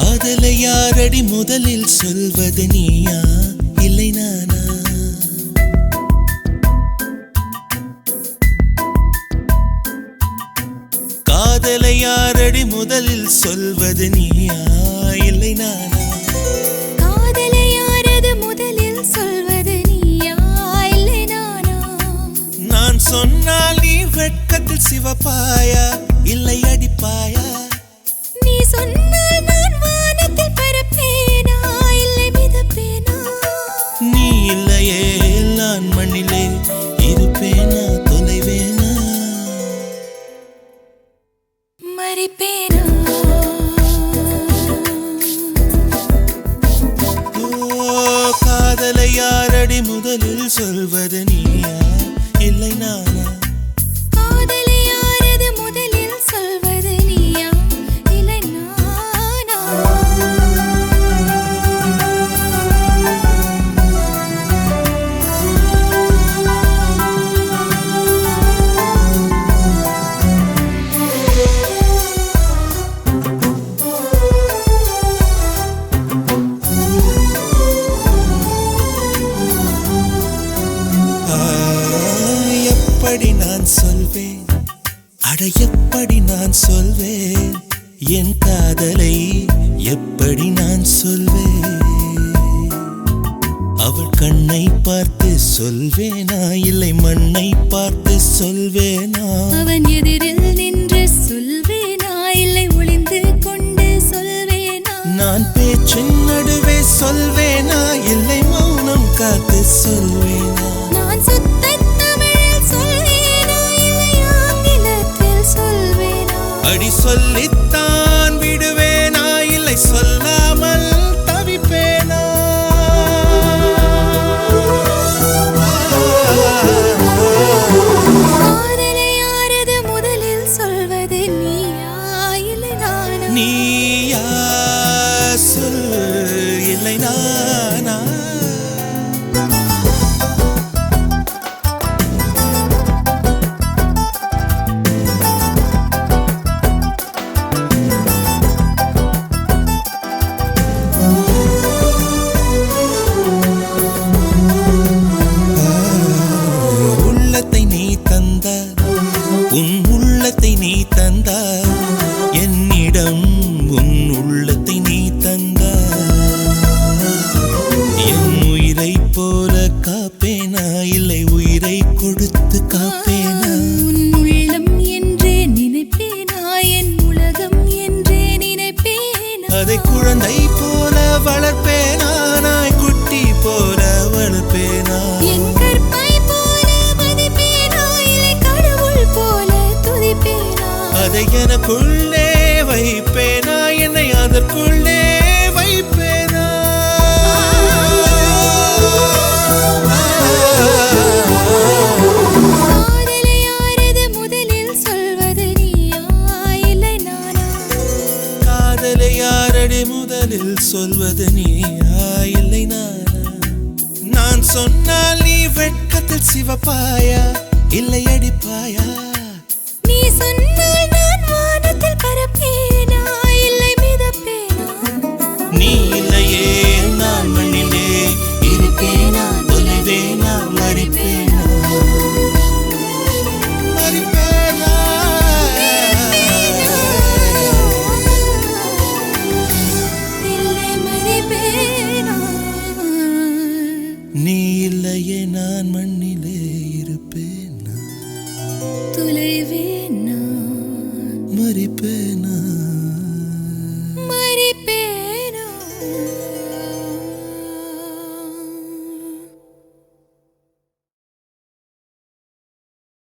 காதலை யாரடி முதலில் சொல்வது நீயா? இல்லை நானா? காதலை யாரடி முதலில் சொல்வது நீயா? இல்லை நானா? காதலை யாரது முதலில் சொல்வது நீயா? இல்லை நானா? நான் சொன்னால் நீ வெட்கத்தில் சிவப்பாயா? இல்லையே நான் மண்ணிலே இருப்பேனா தொலைவேனா? மறிப்பேனா? காதலை யாரடி முதலில் சொல்வது நீயா? எப்படி நான் சொல்வேன்? அட எப்படி நான் சொல்வேன்? என் காதலை எப்படி நான் சொல்வேன்? அவள் கண்ணை பார்த்து சொல்வேனா? இல்லை மண்ணை பார்த்து சொல்வேனா? அவன் எதிரில் நின்று சொல்வேனா? இல்லை ஒளிந்து கொண்டு சொல்வேனா? நான் பேச்சின் நடுவே சொல்வேனா? இல்லை மௌனம் காத்து சொல்வேனா? நான் சுத்த சொல்வேனா குழந்தை போல வளர்ப்பேனா? நாய் குட்டி போல வளர்ப்பேனா? அதை எனக்குள்ளே வைப்பேனா? என்னை அதற்குள்ளே வைப்பேனா? காதலை சொல்வது நீயா? இல்லை நானா? நான் சொன்னால் நீ வெட்கத்தில் சிவப்பாயா? இல்லை அடிப்பாயா? உன்னிலே இருப்பேனா துளைவேனா மறிப்பேனா